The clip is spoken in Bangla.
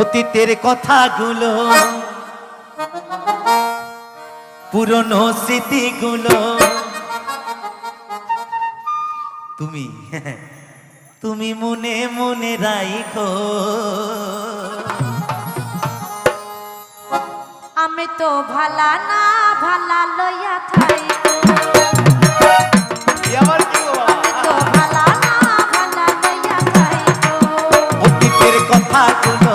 অতীতের কথাগুলো পুরনো স্মৃতিগুলো। তুমি তুমি মনে মনে রাইখো। আমি তো ভালা না ভালা লইয়া থাই অতীতের কথাগুলো